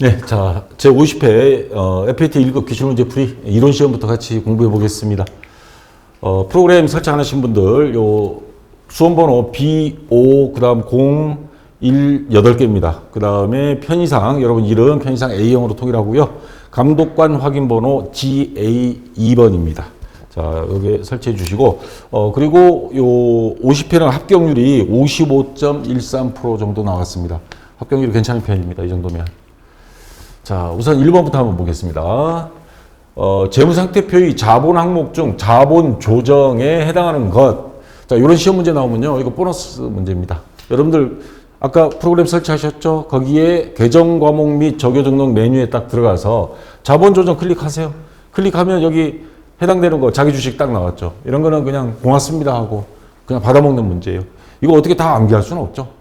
네, 자, 제 50회 어, FAT 1급 기출문제 풀이 이론 시험부터 같이 공부해 보겠습니다. 어, 프로그램 설정하신 분들 요 수험번호 B5 그다음 0 1 8개입니다. 그다음에 편의상 여러분 이름 편의상 A형으로 통일하고요. 감독관 확인 번호 GA2번입니다. 자, 여기 설치해 주시고 어 그리고 요 50회는 합격률이 55.13% 정도 나왔습니다. 합격률이 괜찮은 편입니다. 이 정도면. 자, 우선 1번부터 한번 보겠습니다. 어, 재무상태표의 자본 항목 중 자본 조정에 해당하는 것. 자, 이런 시험 문제 나오면요. 이거 보너스 문제입니다. 여러분들 아까 프로그램 설치하셨죠? 거기에 계정 과목 및 적용 등록 메뉴에 딱 들어가서 자본 조정 클릭하세요. 클릭하면 여기 해당되는 거 자기 주식 딱 나왔죠. 이런 거는 그냥 고맙습니다 하고 그냥 받아먹는 문제예요. 이거 어떻게 다 암기할 수는 없죠.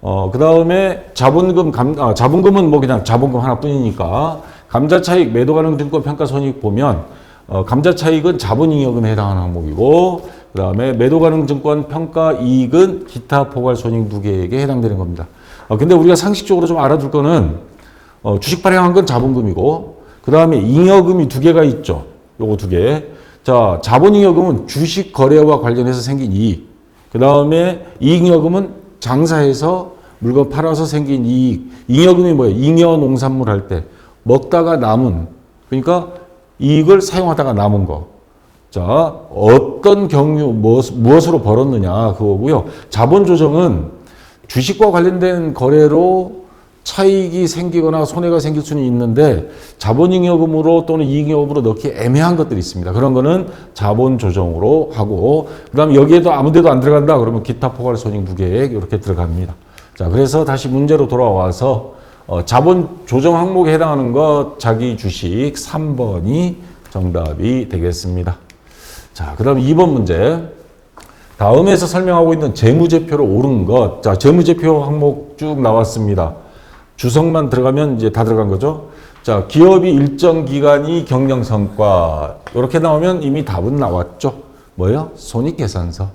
어, 그 다음에 자본금 감, 아, 자본금은 뭐 그냥 자본금 하나뿐이니까 감자 차익 매도 가능 증권 평가 손익 보면 어, 감자 차익은 자본잉여금에 해당하는 항목이고 그 다음에 매도 가능 증권 평가 이익은 기타 포괄 손익 두 개에게 해당되는 겁니다. 어, 근데 우리가 상식적으로 좀 알아둘 거는 어, 주식 발행한 건 자본금이고 그 다음에 잉여금이 두 개가 있죠. 요거 두 개. 자, 자본잉여금은 주식 거래와 관련해서 생긴 이익. 그 다음에 이익여금은 장사해서 물건 팔아서 생긴 이익. 잉여금이 뭐예요? 잉여 농산물 할 때 먹다가 남은 그러니까 이익을 사용하다가 남은 거. 자, 어떤 경유 무엇, 무엇으로 벌었느냐 그거고요. 자본 조정은 주식과 관련된 거래로 차익이 생기거나 손해가 생길 수는 있는데 자본잉여금으로 또는 이익여금으로 넣기 애매한 것들이 있습니다. 그런 거는 자본 조정으로 하고 그다음 여기에도 아무데도 안 들어간다 그러면 기타 포괄 손익 무계액 이렇게 들어갑니다. 자, 그래서 다시 문제로 돌아와서 어, 자본 조정 항목에 해당하는 것 자기 주식 3번이 정답이 되겠습니다. 자, 그다음 2번 문제. 다음에서 설명하고 있는 재무제표로 옳은 것. 자, 재무제표 항목 쭉 나왔습니다. 주석만 들어가면 이제 다 들어간 거죠. 자, 기업이 일정 기간이 경영 성과. 이렇게 나오면 이미 답은 나왔죠. 뭐예요? 손익계산서.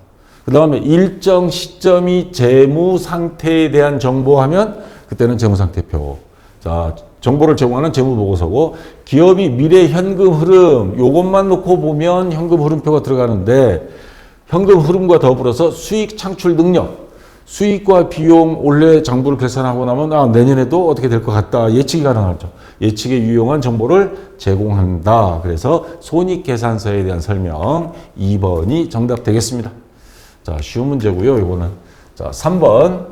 그 다음에 일정 시점이 재무 상태에 대한 정보하면 그때는 재무상태표. 자, 정보를 제공하는 재무보고서고 기업이 미래 현금 흐름 요것만 놓고 보면 현금 흐름표가 들어가는데 현금 흐름과 더불어서 수익 창출 능력 수익과 비용 올해 장부를 계산하고 나면 아, 내년에도 어떻게 될 것 같다 예측이 가능하죠. 예측에 유용한 정보를 제공한다. 그래서 손익계산서에 대한 설명 2번이 정답 되겠습니다. 자, 쉬운 문제고요. 이거는 자, 3번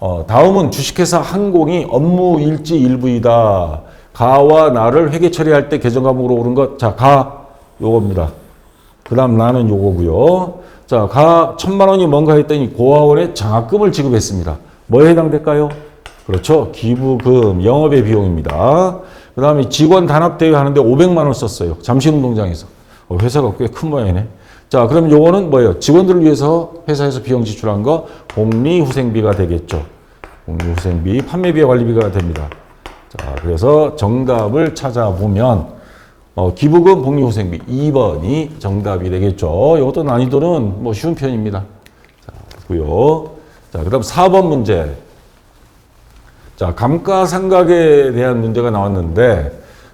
어, 다음은 주식회사 항공이 업무 일지 일부이다. 가와 나를 회계 처리할 때 계정 과목으로 오른 것. 자, 가 요겁니다. 그 다음 나는 요거고요. 자, 가 천만 원이 뭔가 했더니 고아원에 장학금을 지급했습니다. 뭐에 해당될까요? 그렇죠. 기부금, 영업의 비용입니다. 그 다음에 직원 단합대회 하는데 500만 원 썼어요. 잠실운동장에서. 어, 회사가 꽤 큰 모양이네. 자, 그럼 요거는 뭐예요? 직원들을 위해서 회사에서 비용 지출한 거 복리후생비가 되겠죠. 복리후생비, 판매비와 관리비가 됩니다. 자, 그래서 정답을 찾아보면 어, 기부금 복리후생비 2번이 정답이 되겠죠. 이것도 난이도는 뭐 쉬운 편입니다. 자, 고요. 자, 그다음 4번 문제. 자, 감가상각에 대한 문제가 나왔는데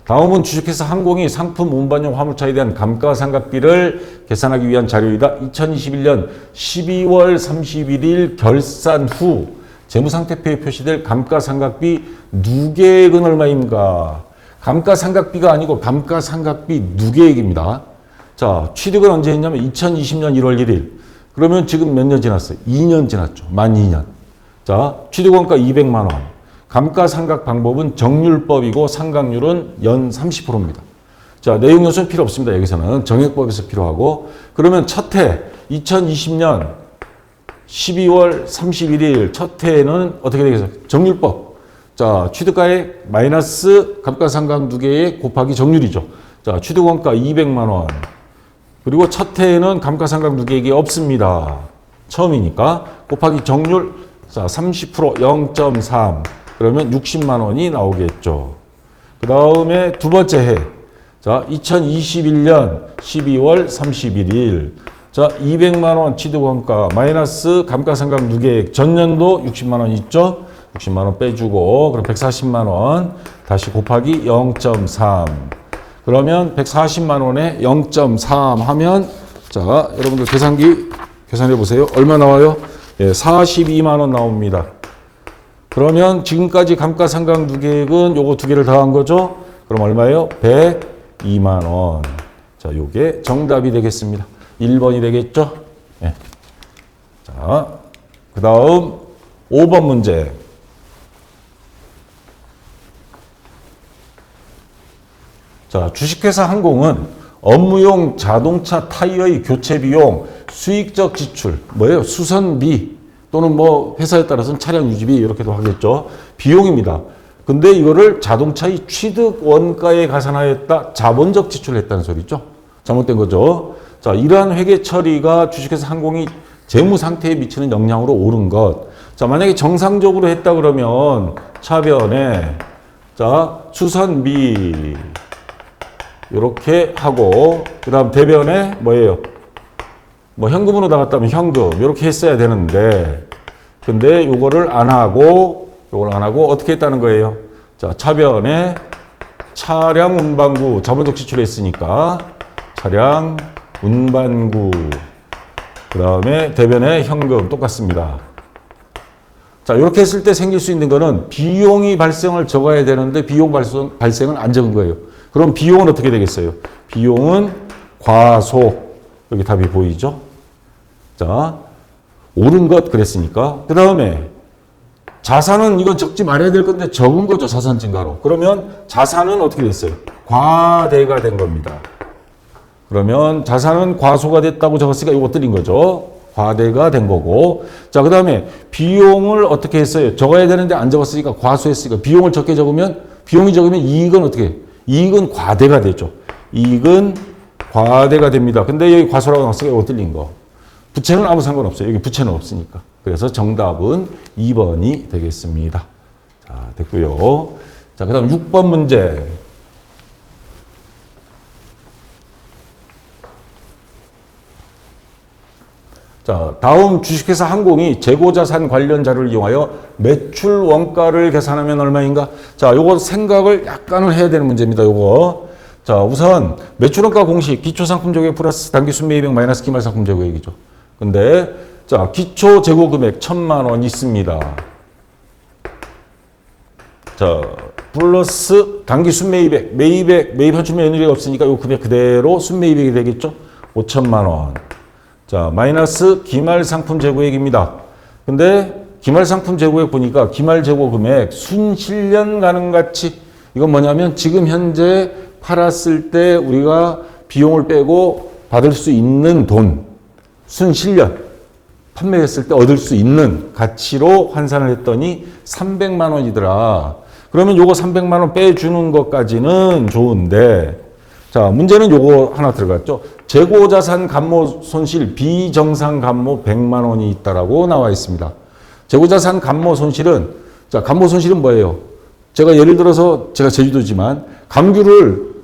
다음은 주식회사 항공이 상품 운반용 화물차에 대한 감가상각비를 계산하기 위한 자료이다. 2021년 12월 31일 결산 후 재무상태표에 표시될 감가상각비 누계액은 얼마인가? 감가상각비가 아니고 감가상각비 누계액입니다. 자, 취득은 언제 했냐면 2020년 1월 1일. 그러면 지금 몇 년 지났어요? 2년 지났죠. 만 2년. 자, 취득원가 200만 원. 감가상각 방법은 정률법이고 상각률은 연 30%입니다. 자, 내용 요소는 필요 없습니다. 여기서는 정액법에서 필요하고 그러면 첫 해 2020년 12월 31일 첫 해에는 어떻게 되겠어요? 정률법. 자, 취득가액 마이너스 감가상각 두 개의 곱하기 정률이죠. 자, 취득원가 200만 원. 그리고 첫 해에는 감가상각 누계액이 없습니다. 처음이니까 곱하기 정률 자, 30% 0.3 그러면 60만 원이 나오겠죠. 그 다음에 두 번째 해. 자, 2021년 12월 31일. 자, 200만 원 취득원가 마이너스 감가상각 누계액 전년도 60만 원 있죠. 60만 원 빼주고 그럼 140만 원 다시 곱하기 0.3 그러면 140만 원에 0.3 하면 자 여러분들 계산기 계산해 보세요 얼마 나와요? 예, 42만 원 나옵니다. 그러면 지금까지 감가상각 누계액은 요거 두 개를 더한 거죠? 그럼 얼마예요? 102만 원. 자, 요게 정답이 되겠습니다. 1번이 되겠죠? 예. 자, 그 다음 5번 문제. 자, 주식회사 항공은 업무용 자동차 타이어의 교체 비용, 수익적 지출, 뭐예요? 수선비 또는 뭐 회사에 따라서는 차량 유지비 이렇게도 하겠죠. 비용입니다. 근데 이거를 자동차의 취득 원가에 가산하였다. 자본적 지출을 했다는 소리죠. 잘못된 거죠. 자, 이러한 회계 처리가 주식회사 항공이 재무 상태에 미치는 영향으로 옳은 것. 자, 만약에 정상적으로 했다 그러면 차변에 자, 수선비 이렇게 하고 그 다음 대변에 뭐예요? 뭐 현금으로 나갔다면 현금 이렇게 했어야 되는데 근데 요거를 안 하고 요걸 안 하고 어떻게 했다는 거예요? 자 차변에 차량 운반구 자본적 지출했으니까 차량 운반구 그 다음에 대변에 현금 똑같습니다. 자 이렇게 했을 때 생길 수 있는 거는 비용이 발생을 적어야 되는데 비용 발생, 발생은 안 적은 거예요. 그럼 비용은 어떻게 되겠어요? 비용은 과소 여기 답이 보이죠? 자, 옳은 것 그랬으니까. 그 다음에 자산은 이건 적지 말아야 될 건데 적은 거죠, 자산 증가로. 그러면 자산은 어떻게 됐어요? 과대가 된 겁니다. 그러면 자산은 과소가 됐다고 적었으니까 이거 틀린 거죠. 과대가 된 거고. 자, 그 다음에 비용을 어떻게 했어요? 적어야 되는데 안 적었으니까 과소했으니까 비용을 적게 적으면 비용이 적으면 이익은 어떻게? 이익은 과대가 되죠. 이익은 과대가 됩니다. 근데 여기 과소라고 나왔으니까 이거 틀린 거. 부채는 아무 상관없어요. 여기 부채는 없으니까. 그래서 정답은 2번이 되겠습니다. 자, 됐고요. 자, 그 다음 6번 문제. 자, 다음 주식회사 항공이 재고자산 관련 자료를 이용하여 매출 원가를 계산하면 얼마인가? 자, 요거 생각을 약간은 해야 되는 문제입니다. 요거. 자, 우선 매출 원가 공식 기초 상품 재고액 플러스 단기 순매입액 마이너스 기말 상품 재고액이죠. 근데 자, 기초 재고 금액 천만 원 있습니다. 자, 플러스 단기 순매입액, 매입액, 매입 현출 매입액이 없으니까 요 금액 그대로 순매입액이 되겠죠? 5천만 원. 자, 마이너스 기말 상품 재고액입니다. 근데 기말 상품 재고액 보니까 기말 재고 금액 순실년 가능 가치 이건 뭐냐면 지금 현재 팔았을 때 우리가 비용을 빼고 받을 수 있는 돈 순실년 판매했을 때 얻을 수 있는 가치로 환산을 했더니 300만 원이더라. 그러면 요거 300만 원 빼주는 것까지는 좋은데 자, 문제는 요거 하나 들어갔죠. 재고자산 감모 손실 비정상 감모 100만 원이 있다라고 나와 있습니다. 재고자산 감모 손실은 자, 감모 손실은 뭐예요? 제가 예를 들어서 제가 제주도지만 감귤을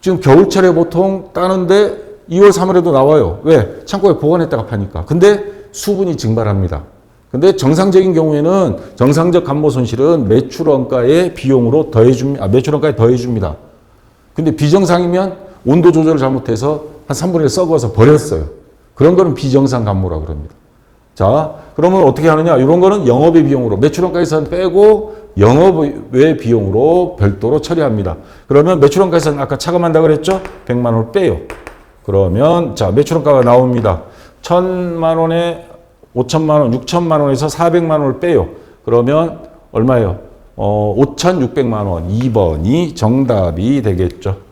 지금 겨울철에 보통 따는데 2월, 3월에도 나와요. 왜? 창고에 보관했다가 파니까. 근데 수분이 증발합니다. 근데 정상적인 경우에는 정상적 감모 손실은 매출 원가의 비용으로 더해 줍니다. 아, 매출 원가에 더해 줍니다. 근데 비정상이면 온도 조절을 잘못해서 한 3분의 1 썩어서 버렸어요. 그런 거는 비정상 감모라 그럽니다. 자, 그러면 어떻게 하느냐? 이런 거는 영업의 비용으로 매출원가에서는 빼고 영업의 비용으로 별도로 처리합니다. 그러면 매출원가에서는 아까 차감한다 그랬죠? 100만 원을 빼요. 그러면 자, 매출원가가 나옵니다. 1000만 원에 5천만 원, 6천만 원에서 400만 원을 빼요. 그러면 얼마예요? 어, 5,600만 원. 2번이 정답이 되겠죠.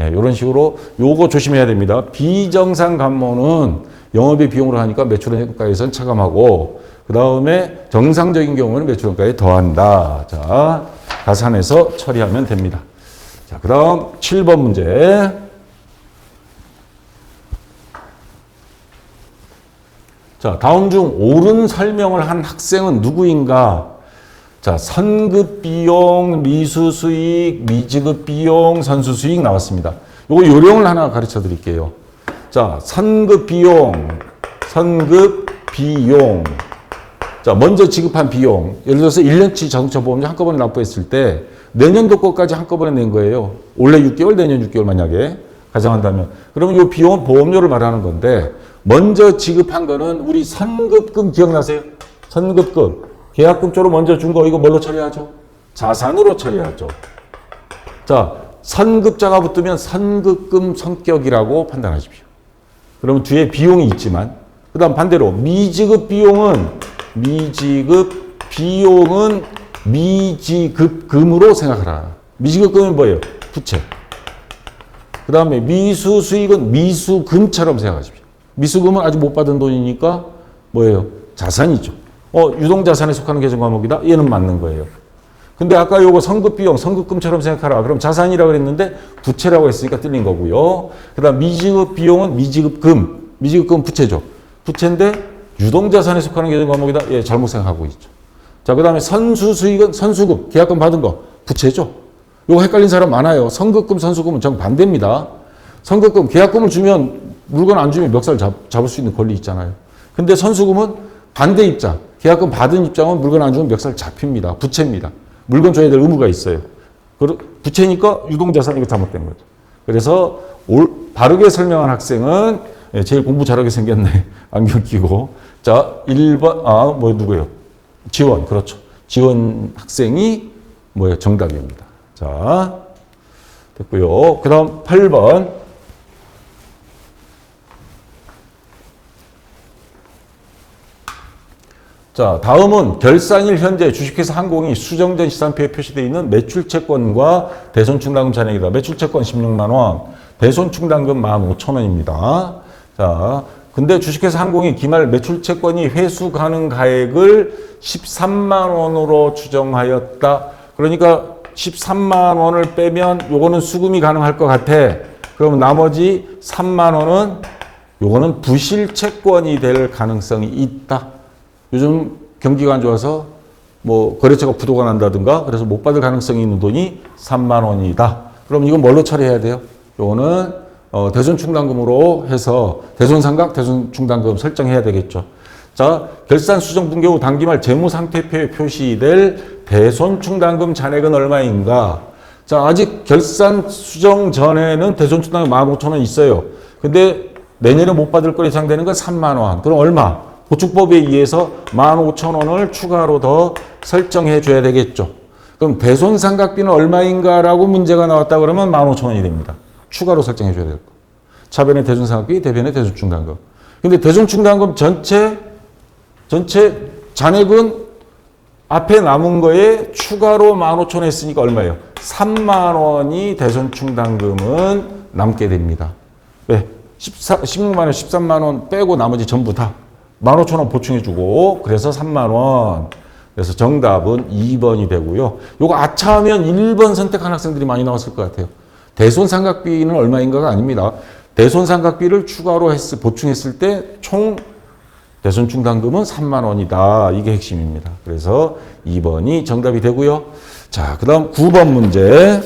예, 이런 식으로 요거 조심해야 됩니다. 비정상 감모는 영업의 비용으로 하니까 매출원가에서는 차감하고 그 다음에 정상적인 경우는 매출원가에 더한다. 자, 가산해서 처리하면 됩니다. 자, 그 다음 7번 문제. 자, 다음 중 옳은 설명을 한 학생은 누구인가? 자, 선급 비용, 미수 수익, 미지급 비용, 선수 수익 나왔습니다. 요거 요령을 하나 가르쳐 드릴게요. 자, 선급 비용, 선급 비용. 자, 먼저 지급한 비용. 예를 들어서 1년치 자동차 보험료 한꺼번에 납부했을 때 내년도 것까지 한꺼번에 낸 거예요. 올해 6개월, 내년 6개월 만약에 가정한다면. 그러면 이 비용은 보험료를 말하는 건데 먼저 지급한 거는 우리 선급금 기억나세요? 선급금. 계약금 쪽으로 먼저 준 거 이거 뭘로 처리하죠? 자산으로 처리하죠. 자, 선급자가 붙으면 선급금 성격이라고 판단하십시오. 그러면 뒤에 비용이 있지만 그 다음 반대로 미지급 비용은 미지급 비용은 미지급금으로 생각하라. 미지급금은 뭐예요? 부채. 그 다음에 미수 수익은 미수금처럼 생각하십시오. 미수금은 아직 못 받은 돈이니까 뭐예요? 자산이죠. 어, 유동자산에 속하는 계정 과목이다? 얘는 맞는 거예요. 근데 아까 요거 성급 비용, 성급금처럼 생각하라. 그럼 자산이라고 그랬는데 부채라고 했으니까 틀린 거고요. 그 다음 미지급 비용은 미지급금. 미지급금 부채죠. 부채인데 유동자산에 속하는 계정 과목이다? 예, 잘못 생각하고 있죠. 자, 그 다음에 선수 수익은 선수금, 계약금 받은 거, 부채죠. 요거 헷갈린 사람 많아요. 선급금, 선수금은 정 반대입니다. 선급금, 계약금을 주면 물건 안 주면 멱살 잡, 잡을 수 있는 권리 있잖아요. 근데 선수금은 반대 입장. 계약금 받은 입장은 물건 안 주면 멱살 잡힙니다. 부채입니다. 물건 줘야 될 의무가 있어요. 부채니까 유동자산 이거 잘못된 거죠. 그래서 올, 바르게 설명한 학생은 예, 제일 공부 잘하게 생겼네. 안경 끼고. 자, 1번, 아, 뭐, 누구예요? 지원, 그렇죠. 지원 학생이 뭐예요? 정답입니다. 자, 됐고요. 그 다음 8번. 자, 다음은 결산일 현재 주식회사 항공이 수정된 시산표에 표시되어 있는 매출채권과 대손충당금 잔액이다. 매출채권 16만 원, 대손충당금 15,000원입니다. 자, 근데 주식회사 항공이 기말 매출채권이 회수 가능 가액을 13만 원으로 추정하였다. 그러니까 13만 원을 빼면 요거는 수금이 가능할 것 같아. 그러면 나머지 3만 원은 요거는 부실 채권이 될 가능성이 있다. 요즘 경기가 안 좋아서 뭐 거래처가 부도가 난다든가 그래서 못 받을 가능성이 있는 돈이 3만 원이다. 그럼 이건 뭘로 처리해야 돼요? 요거는 어, 대손 충당금으로 해서 대손 상각, 대손 충당금 설정해야 되겠죠. 자, 결산 수정 분계 후 단기말 재무 상태표에 표시될 대손 충당금 잔액은 얼마인가? 자, 아직 결산 수정 전에는 대손 충당금 15,000원 있어요. 근데 내년에 못 받을 걸 예상되는 건 3만 원. 그럼 얼마? 보충법에 의해서 15,000원을 추가로 더 설정해 줘야 되겠죠. 그럼 대손상각비는 얼마인가라고 문제가 나왔다 그러면 15,000원이 됩니다. 추가로 설정해 줘야 될 거. 차변의 대손 상각비, 대변의 대손 충당금. 근데 대손 충당금 전체 전체 잔액은 앞에 남은 거에 추가로 15,000원 했으니까 얼마예요? 3만 원이 대손 충당금은 남게 됩니다. 왜? 14, 16만 원, 13만 원 빼고 나머지 전부 다 15,000원 보충해주고 그래서 3만 원. 그래서 정답은 2번이 되고요. 요거 아차하면 1번 선택한 학생들이 많이 나왔을 것 같아요. 대손상각비는 얼마인가가 아닙니다. 대손상각비를 추가로 했, 보충했을 때 총 대손 충당금은 3만 원이다. 이게 핵심입니다. 그래서 2번이 정답이 되고요. 자, 그 다음 9번 문제.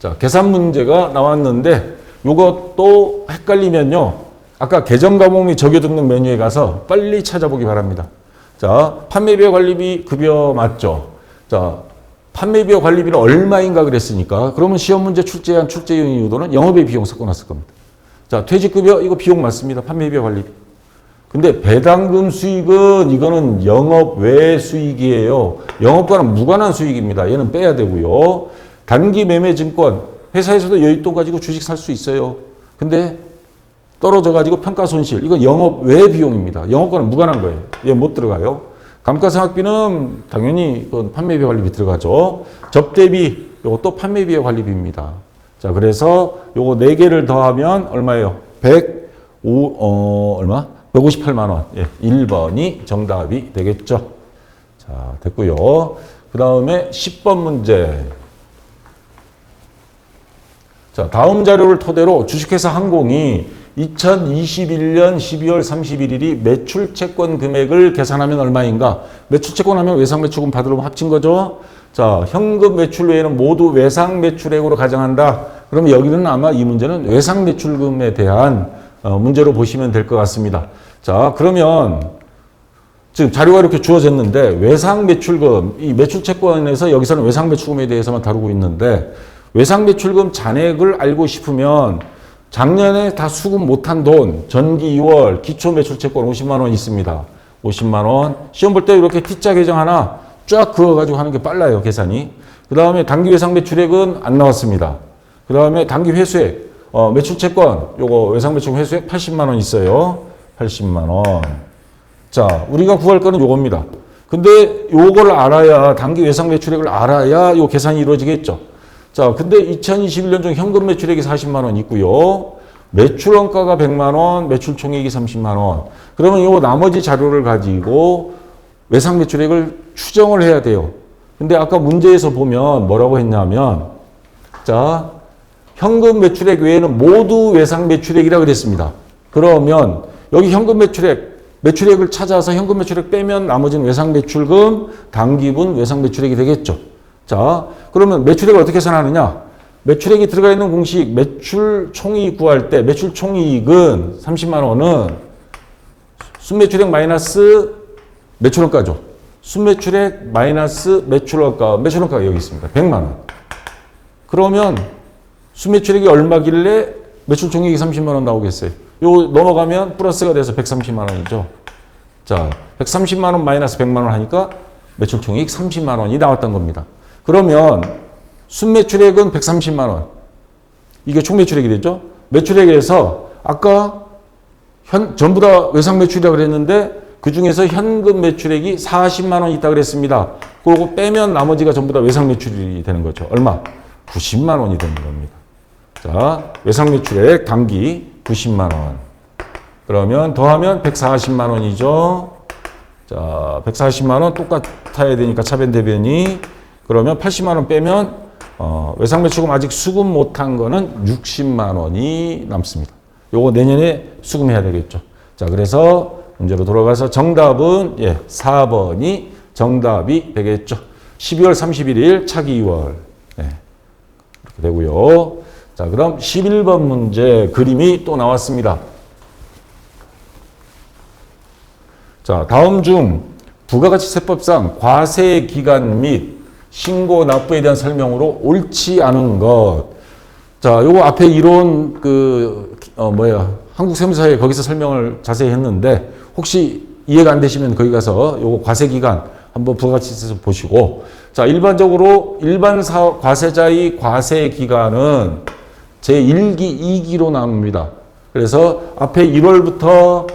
자, 계산 문제가 나왔는데 요것도 헷갈리면요. 아까 계정과목 및 적용등록 메뉴에 가서 빨리 찾아보기 바랍니다. 자, 판매비와 관리비 급여 맞죠? 자, 판매비와 관리비는 얼마인가 그랬으니까 그러면 시험 문제 출제한 출제용 이유도는 영업의 비용 섞어놨을 겁니다. 자, 퇴직급여 이거 비용 맞습니다. 판매비와 관리비. 근데 배당금 수익은 이거는 영업 외 수익이에요. 영업과는 무관한 수익입니다. 얘는 빼야 되고요. 단기 매매 증권 회사에서도 여윳돈 가지고 주식 살 수 있어요. 근데 떨어져 가지고 평가 손실 이건 영업 외 비용입니다. 영업과는 무관한 거예요. 얘 못 들어가요. 감가상각비는 당연히 판매비 관리비 들어가죠. 접대비 요것도 판매비와 관리비입니다. 자, 그래서 요거 네 개를 더하면 얼마예요? 105, 어, 얼마? 158만 원. 예, 1번이 정답이 되겠죠. 자, 됐고요. 그 다음에 10번 문제. 자, 다음 자료를 토대로 주식회사 항공이 2021년 12월 31일이 매출 채권 금액을 계산하면 얼마인가? 매출 채권 하면 외상 매출금 받으려면 합친 거죠. 자, 현금 매출 외에는 모두 외상 매출액으로 가정한다. 그럼 여기는 아마 이 문제는 외상 매출금에 대한 어, 문제로 보시면 될 것 같습니다. 자, 그러면 지금 자료가 이렇게 주어졌는데 외상 매출금 이 매출 채권에서 여기서는 외상 매출금에 대해서만 다루고 있는데 외상 매출금 잔액을 알고 싶으면 작년에 다 수급 못한 돈 전기 2월 기초 매출 채권 50만 원 있습니다. 50만 원 시험 볼 때 이렇게 T자 계정 하나 쫙 그어 가지고 하는 게 빨라요 계산이. 그 다음에 단기 외상 매출액은 안 나왔습니다. 그 다음에 단기 회수액 어, 매출 채권 요거 외상 매출금 회수액 80만 원 있어요. 80만 원. 자, 우리가 구할 거는 요겁니다. 근데 요걸 알아야 단기 외상 매출액을 알아야 요 계산이 이루어지겠죠. 자, 근데 2021년 중 현금 매출액이 40만 원 있고요. 매출 원가가 100만 원, 매출 총액이 30만 원. 그러면 요 나머지 자료를 가지고 외상 매출액을 추정을 해야 돼요. 근데 아까 문제에서 보면 뭐라고 했냐면 자, 현금 매출액 외에는 모두 외상 매출액이라 그랬습니다. 그러면 여기 현금 매출액 매출액을 찾아서 현금 매출액 빼면 나머지는 외상 매출금, 당기분 외상 매출액이 되겠죠. 자, 그러면 매출액을 어떻게 계산하느냐? 매출액이 들어가 있는 공식 매출 총이익 구할 때 매출 총이익은 30만 원은 순매출액 마이너스 매출원가죠. 순매출액 마이너스 매출원가, 매출원가가 여기 있습니다. 100만 원. 그러면 순매출액이 얼마길래 매출 총액이 30만 원 나오겠어요? 요 넘어가면 플러스가 돼서 130만 원이죠. 자, 130만 원 마이너스 100만 원 하니까 매출 총액 30만 원이 나왔던 겁니다. 그러면 순매출액은 130만 원. 이게 총매출액이 되죠? 매출액에서 아까 현, 전부 다 외상 매출이라고 그랬는데 그 중에서 현금 매출액이 40만 원 있다 그랬습니다. 그거 빼면 나머지가 전부 다 외상 매출이 되는 거죠. 얼마? 90만 원이 되는 겁니다. 자, 외상 매출액 단기 90만 원. 그러면 더하면 140만 원이죠. 자, 140만 원 똑같아야 되니까 차변 대변이 그러면 80만 원 빼면 어, 외상 매출금 아직 수급 못한 거는 60만 원이 남습니다. 요거 내년에 수금해야 되겠죠. 자, 그래서 문제로 돌아가서 정답은 예, 4번이 정답이 되겠죠. 12월 31일 차기 2월. 예, 이렇게 되고요. 자, 그럼 11번 문제 그림이 또 나왔습니다. 자, 다음 중 부가가치세법상 과세 기간 및 신고 납부에 대한 설명으로 옳지 않은 것. 자, 요거 앞에 이론 그, 어, 뭐야, 한국 세무사에 거기서 설명을 자세히 했는데, 혹시 이해가 안 되시면 거기 가서 요거 과세 기간 한번 부가가치세서 보시고, 자, 일반적으로 일반 사업 과세자의 과세 기간은 제 1기, 2기로 나눕니다. 그래서 앞에 1월부터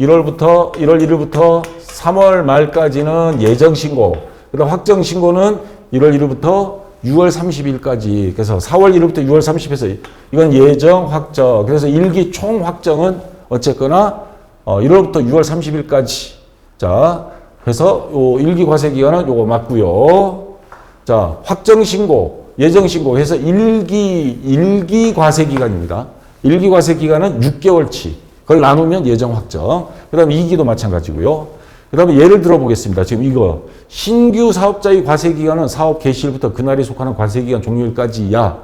1월부터 1월 1일부터 3월 말까지는 예정 신고. 그다음 확정 신고는 1월 1일부터 6월 30일까지. 그래서 4월 1일부터 6월 30일에서 이건 예정 확정. 그래서 일기 총 확정은 어쨌거나 어 1월부터 6월 30일까지. 자, 그래서 요 일기 과세 기간은 요거 맞고요. 자, 확정 신고, 예정 신고 해서 일기 일기 과세 기간입니다. 일기 과세 기간은 6개월치. 그걸 나누면 예정 확정. 그 다음에 2기도 마찬가지고요. 그 다음에 예를 들어 보겠습니다. 지금 이거. 신규 사업자의 과세 기간은 사업 개시일부터 그날에 속하는 과세 기간 종료일까지야.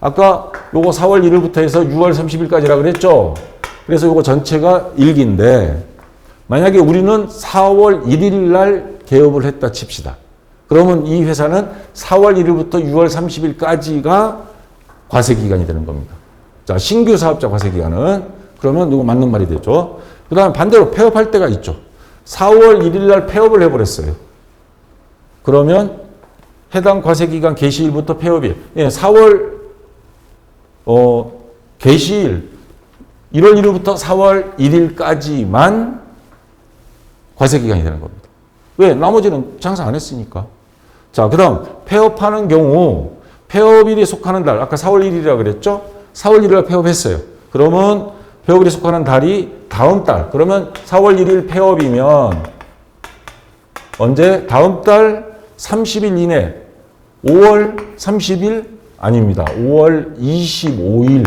아까 요거 4월 1일부터 해서 6월 30일까지라 그랬죠? 그래서 요거 전체가 일기인데, 만약에 우리는 4월 1일 날 개업을 했다 칩시다. 그러면 이 회사는 4월 1일부터 6월 30일까지가 과세 기간이 되는 겁니다. 자, 신규 사업자 과세 기간은 그러면 이거 맞는 말이 되죠. 그 다음에 반대로 폐업할 때가 있죠. 4월 1일 날 폐업을 해버렸어요. 그러면 해당 과세기간 개시일부터 폐업일. 예, 4월, 어, 개시일, 1월 1일부터 4월 1일까지만 과세기간이 되는 겁니다. 왜? 나머지는 장사 안 했으니까. 자, 그 다음, 폐업하는 경우, 폐업일에 속하는 달, 아까 4월 1일이라고 그랬죠? 4월 1일 날 폐업했어요. 그러면 폐업일에 속하는 달이 다음 달. 그러면 4월 1일 폐업이면 언제? 다음 달 30일 이내. 5월 30일? 아닙니다. 5월 25일.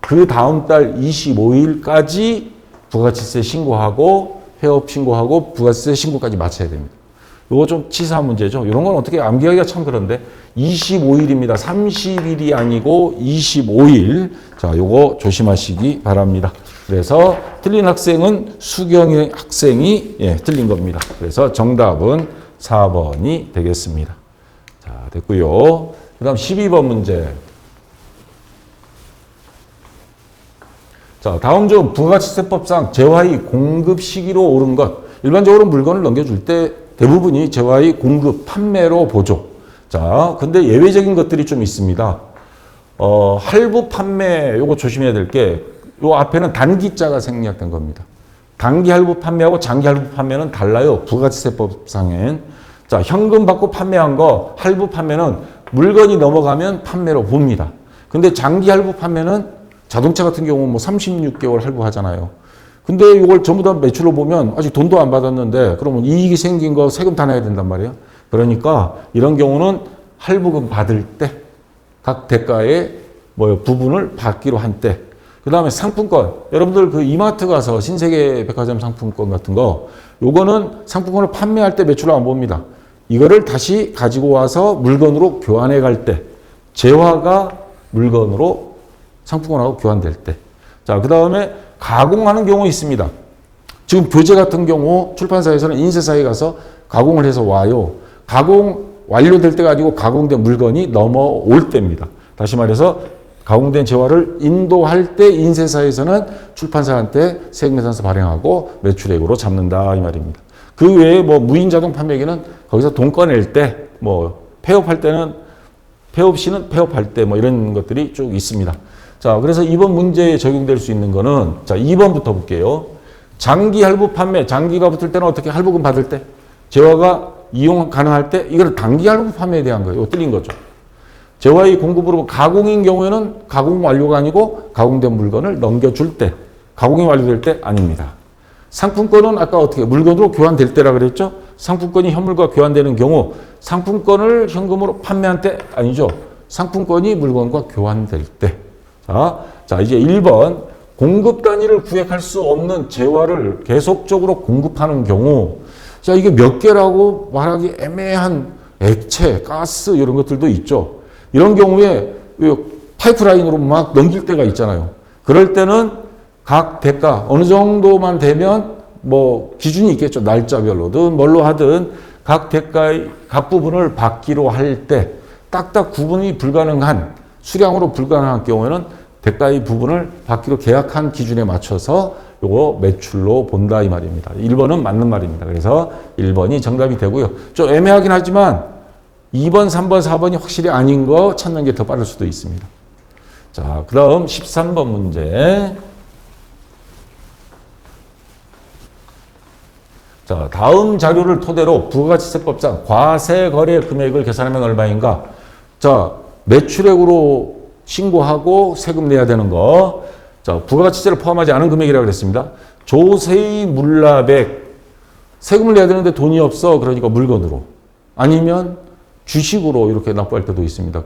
그 다음 달 25일까지 부가치세 신고하고 폐업 신고하고 부가치세 신고까지 마쳐야 됩니다. 이거 좀 치사한 문제죠. 이런 건 어떻게 암기하기가 참 그런데 25일입니다. 30일이 아니고 25일. 자, 요거 조심하시기 바랍니다. 그래서 틀린 학생은 수경의 학생이 예, 틀린 겁니다. 그래서 정답은 4번이 되겠습니다. 자, 됐고요. 그다음 12번 문제. 자, 다음 중 부가가치세법상 재화의 공급 시기로 오른 것. 일반적으로 물건을 넘겨줄 때 대부분이 재화의 공급, 판매로 보죠. 자, 근데 예외적인 것들이 좀 있습니다. 어, 할부 판매, 요거 조심해야 될 게, 요 앞에는 단기자가 생략된 겁니다. 단기 할부 판매하고 장기 할부 판매는 달라요. 부가가치세법상엔. 자, 현금 받고 판매한 거, 할부 판매는 물건이 넘어가면 판매로 봅니다. 근데 장기 할부 판매는 자동차 같은 경우는 뭐 36개월 할부하잖아요. 근데 이걸 전부 다 매출로 보면 아직 돈도 안 받았는데 그러면 이익이 생긴 거 세금 다 내야 된단 말이에요. 그러니까 이런 경우는 할부금 받을 때 각 대가의 뭐 부분을 받기로 한 때. 그 다음에 상품권. 여러분들 그 이마트 가서 신세계 백화점 상품권 같은 거 요거는 상품권을 판매할 때 매출을 안 봅니다. 이거를 다시 가지고 와서 물건으로 교환해 갈 때 재화가 물건으로 상품권하고 교환될 때. 자, 그 다음에 가공하는 경우 있습니다. 지금 교재 같은 경우 출판사에서는 인쇄사에 가서 가공을 해서 와요. 가공 완료될 때가 아니고 가공된 물건이 넘어올 때입니다. 다시 말해서 가공된 재화를 인도할 때 인쇄사에서는 출판사한테 세금계산서 발행하고 매출액으로 잡는다 이 말입니다. 그 외에 뭐 무인 자동 판매기는 거기서 돈 꺼낼 때 뭐 폐업할 때는 폐업 시는 폐업할 때 뭐 이런 것들이 쭉 있습니다. 자, 그래서 이번 문제에 적용될 수 있는 거는 자, 2번부터 볼게요. 장기 할부 판매, 장기가 붙을 때는 어떻게 할부금 받을 때 재화가 이용 가능할 때 이거는 단기 할부 판매에 대한 거예요. 틀린 거죠. 재화의 공급으로 가공인 경우에는 가공 완료가 아니고 가공된 물건을 넘겨줄 때 가공이 완료될 때 아닙니다. 상품권은 아까 어떻게 물건으로 교환될 때라 그랬죠? 상품권이 현물과 교환되는 경우 상품권을 현금으로 판매한 때 아니죠. 상품권이 물건과 교환될 때. 자, 자 이제 1번 공급 단위를 구획할 수 없는 재화를 계속적으로 공급하는 경우 자 이게 몇 개라고 말하기 애매한 액체, 가스 이런 것들도 있죠. 이런 경우에 파이프라인으로 막 넘길 때가 있잖아요. 그럴 때는 각 대가 어느 정도만 되면 뭐 기준이 있겠죠. 날짜별로든 뭘로 하든 각 대가의 각 부분을 받기로 할 때 딱딱 구분이 불가능한 수량으로 불가능한 경우에는 대가의 부분을 받기로 계약한 기준에 맞춰서 요거 매출로 본다 이 말입니다. 1번은 맞는 말입니다. 그래서 1번이 정답이 되고요. 좀 애매하긴 하지만 2번, 3번, 4번이 확실히 아닌 거 찾는 게 더 빠를 수도 있습니다. 자, 그 다음 13번 문제. 자, 다음 자료를 토대로 부가가치세법상 과세 거래 금액을 계산하면 얼마인가? 자, 매출액으로 신고하고 세금 내야 되는 거. 자, 부가가치세를 포함하지 않은 금액이라고 그랬습니다. 조세의 물납액. 세금을 내야 되는데 돈이 없어. 그러니까 물건으로. 아니면 주식으로 이렇게 납부할 때도 있습니다.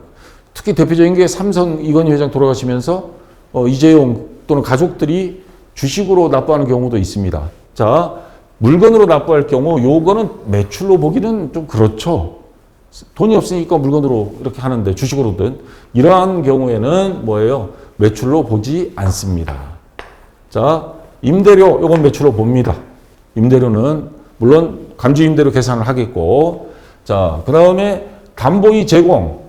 특히 대표적인 게 삼성 이건희 회장 돌아가시면서 어, 이재용 또는 가족들이 주식으로 납부하는 경우도 있습니다. 자, 물건으로 납부할 경우 요거는 매출로 보기는 좀 그렇죠. 돈이 없으니까 물건으로 이렇게 하는데 주식으로든 이러한 경우에는 뭐예요? 매출로 보지 않습니다. 자, 임대료 요건 매출로 봅니다. 임대료는 물론 감주 임대료 계산을 하겠고 자, 그다음에 담보의 제공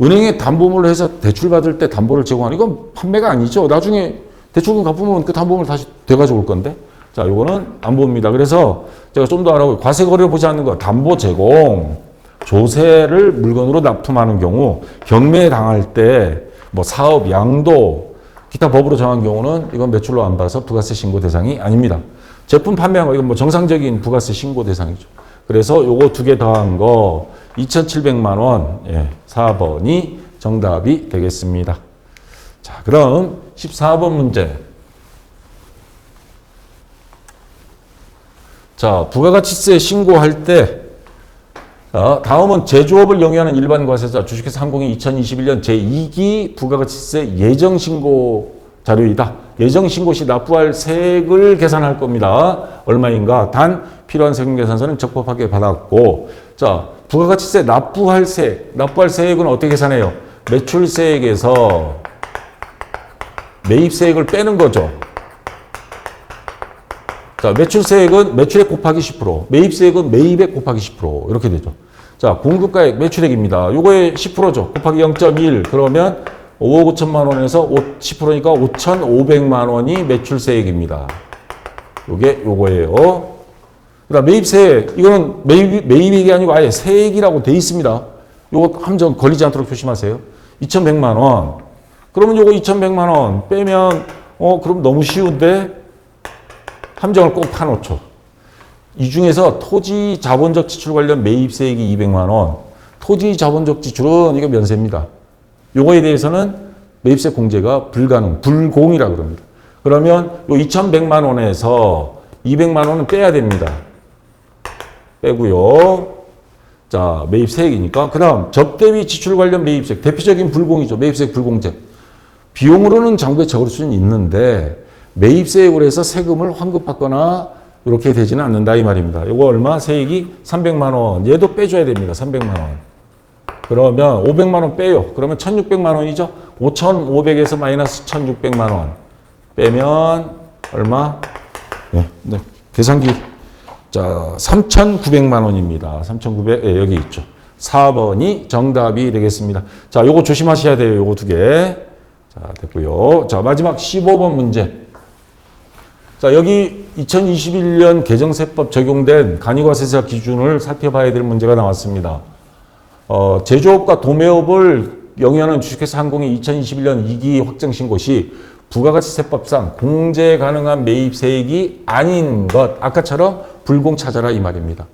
은행에 담보물을 해서 대출 받을 때 담보를 제공하는 이건 판매가 아니죠. 나중에 대출금 갚으면 그 담보물 다시 돼가지고 올 건데. 자, 요거는 안 봅니다. 그래서 제가 좀 더 알아보고 과세 거래를 보지 않는 거 담보 제공 조세를 물건으로 납품하는 경우 경매 당할 때 뭐 사업 양도 기타 법으로 정한 경우는 이건 매출로 안 봐서 부가세 신고 대상이 아닙니다. 제품 판매한 거 이건 뭐 정상적인 부가세 신고 대상이죠. 그래서 요거 두 개 더한 거 2,700만 원 예, 4번이 정답이 되겠습니다. 자, 그럼 14번 문제. 자, 부가가치세 신고할 때 자, 다음은 제조업을 영위하는 일반 과세자 주식회사 항공의 2021년 제2기 부가가치세 예정신고 자료이다. 예정신고 시 납부할 세액을 계산할 겁니다. 얼마인가? 단 필요한 세금 계산서는 적법하게 받았고 자 부가가치세 납부할 세액 납부할 세액은 어떻게 계산해요? 매출세액에서 매입세액을 빼는 거죠. 자, 매출세액은 매출액 곱하기 10%, 매입세액은 매입액 곱하기 10% 이렇게 되죠. 자, 공급가액 매출액입니다. 요거의 10%죠. 곱하기 0.1 그러면 5억 5천만 원에서 10%니까 5,500만 원이 매출세액입니다. 요게 요거예요. 그다음 매입세액 이거는 매입 매입액이 아니고 아예 세액이라고 돼 있습니다. 요거 함정 걸리지 않도록 조심하세요. 2,100만 원. 그러면 요거 2,100만 원 빼면 어 그럼 너무 쉬운데 함정을 꼭 파놓죠. 이 중에서 토지 자본적 지출 관련 매입세액이 200만 원, 토지 자본적 지출은 이거 면세입니다. 요거에 대해서는 매입세 공제가 불가능, 불공이라 그럽니다. 그러면 요 2,100만 원에서 200만 원은 빼야 됩니다. 빼고요. 자, 매입세액이니까. 그 다음, 접대비 지출 관련 매입세액. 대표적인 불공이죠. 매입세액 불공제. 비용으로는 장부에 적을 수는 있는데, 매입세액으로 해서 세금을 환급받거나 이렇게 되지는 않는다 이 말입니다. 이거 얼마? 세액이 300만 원. 얘도 빼줘야 됩니다. 300만 원. 그러면 500만 원 빼요. 그러면 1,600만 원이죠. 5,500에서 마이너스 1,600만 원 빼면 얼마? 네, 네. 계산기. 자, 3,900만 원입니다. 3,900. 예, 여기 있죠. 4번이 정답이 되겠습니다. 자, 요거 조심하셔야 돼요. 요거 두 개. 자, 됐고요. 자, 마지막 15번 문제. 자, 여기 2021년 개정세법 적용된 간이과세자 기준을 살펴봐야 될 문제가 나왔습니다. 어, 제조업과 도매업을 영위하는 주식회사 항공의 2021년 2기 확정 신고 시 부가가치세법상 공제 가능한 매입세액이 아닌 것, 아까처럼 불공 찾아라 이 말입니다.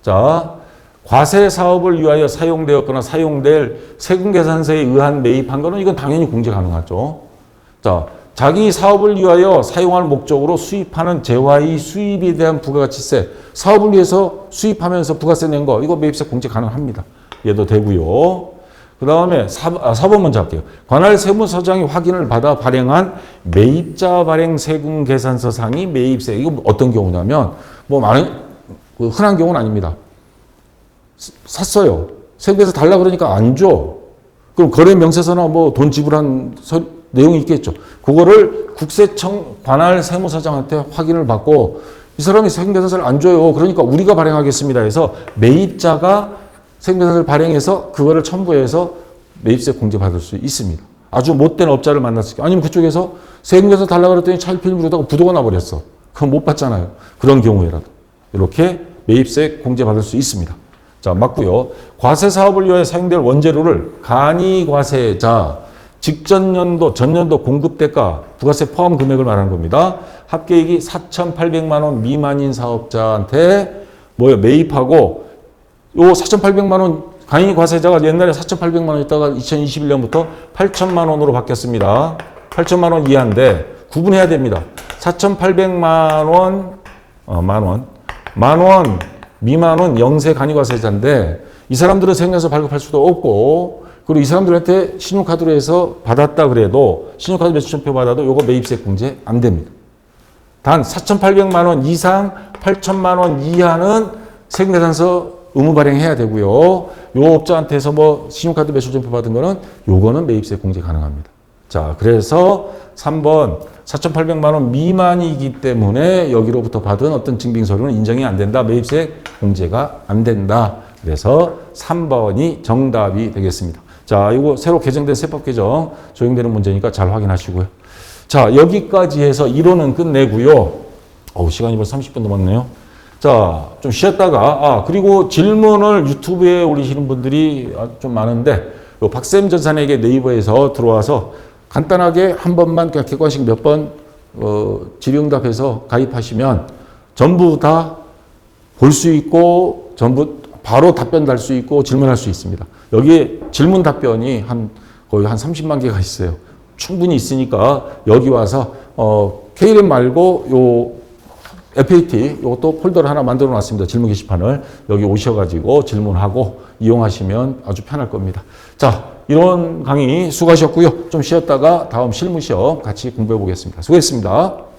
자, 과세 사업을 위하여 사용되었거나 사용될 세금계산서에 의한 매입한 거는 이건 당연히 공제 가능하죠. 자, 자기 사업을 위하여 사용할 목적으로 수입하는 재화의 수입에 대한 부가가치세, 사업을 위해서 수입하면서 부가세 낸 거, 이거 매입세 공제 가능합니다. 얘도 되고요. 그 다음에 4번 먼저 할게요. 관할 세무서장이 확인을 받아 발행한 매입자 발행 세금 계산서 상이 매입세. 이거 어떤 경우냐면, 뭐 많은, 그 흔한 경우는 아닙니다. 샀어요. 세금에서 달라 그러니까 안 줘. 그럼 거래 명세서나 뭐 돈 지불한 서, 내용이 있겠죠. 그거를 국세청 관할 세무서장한테 확인을 받고 이 사람이 세금계산서를 안 줘요. 그러니까 우리가 발행하겠습니다. 해서 매입자가 세금계산서를 발행해서 그거를 첨부해서 매입세 공제 받을 수 있습니다. 아주 못된 업자를 만났을 때 아니면 그쪽에서 세금계산서 달라 그랬더니 차일피일 부르다가 부도가 나버렸어. 그건 못 받잖아요. 그런 경우에라도 이렇게 매입세 공제 받을 수 있습니다. 자, 맞고요. 과세 사업을 위해 사용될 원재료를 간이 과세자 직전 연도, 전년도 공급 대가, 부가세 포함 금액을 말하는 겁니다. 합계액이 4,800만 원 미만인 사업자한테 뭐요 매입하고 요 4,800만 원 간이 과세자가 옛날에 4,800만 원 있다가 2021년부터 8천만 원으로 바뀌었습니다. 8천만 원 이하인데 구분해야 됩니다. 4,800만 원, 어, 만 원, 만 원 미만은 영세 간이과세자인데 이 사람들은 생겨서 발급할 수도 없고 그리고 이 사람들한테 신용카드로 해서 받았다 그래도 신용카드 매출천표 받아도 요거 매입세 공제 안 됩니다. 단 4,800만 원 이상 8천만 원 이하는 세금계산서 의무 발행해야 되고요. 요 업자한테서 뭐 신용카드 매출점표 받은 거는 요거는 매입세 공제 가능합니다. 자, 그래서 3번 4,800만 원 미만이기 때문에 여기로부터 받은 어떤 증빙 서류는 인정이 안 된다. 매입세 공제가 안 된다. 그래서 3번이 정답이 되겠습니다. 자, 이거 새로 개정된 세법 개정 적용되는 문제니까 잘 확인하시고요. 자, 여기까지 해서 이론은 끝내고요. 어우, 시간이 벌써 30분 넘었네요. 자, 좀 쉬었다가, 아, 그리고 질문을 유튜브에 올리시는 분들이 좀 많은데, 요 박쌤 전산에게 네이버에서 들어와서 간단하게 한 번만 그냥 객관식 몇 번, 어, 질의응답해서 가입하시면 전부 다 볼 수 있고, 전부 바로 답변 달 수 있고 질문할 수 있습니다. 여기에 질문 답변이 한 거의 한 30만 개가 있어요. 충분히 있으니까 여기 와서 어, KLM 말고 요 FAT 이것도 폴더를 하나 만들어 놨습니다. 질문 게시판을 여기 오셔 가지고 질문하고 이용하시면 아주 편할 겁니다. 자, 이런 강의 수고하셨고요. 좀 쉬었다가 다음 실무 시험 같이 공부해 보겠습니다. 수고했습니다.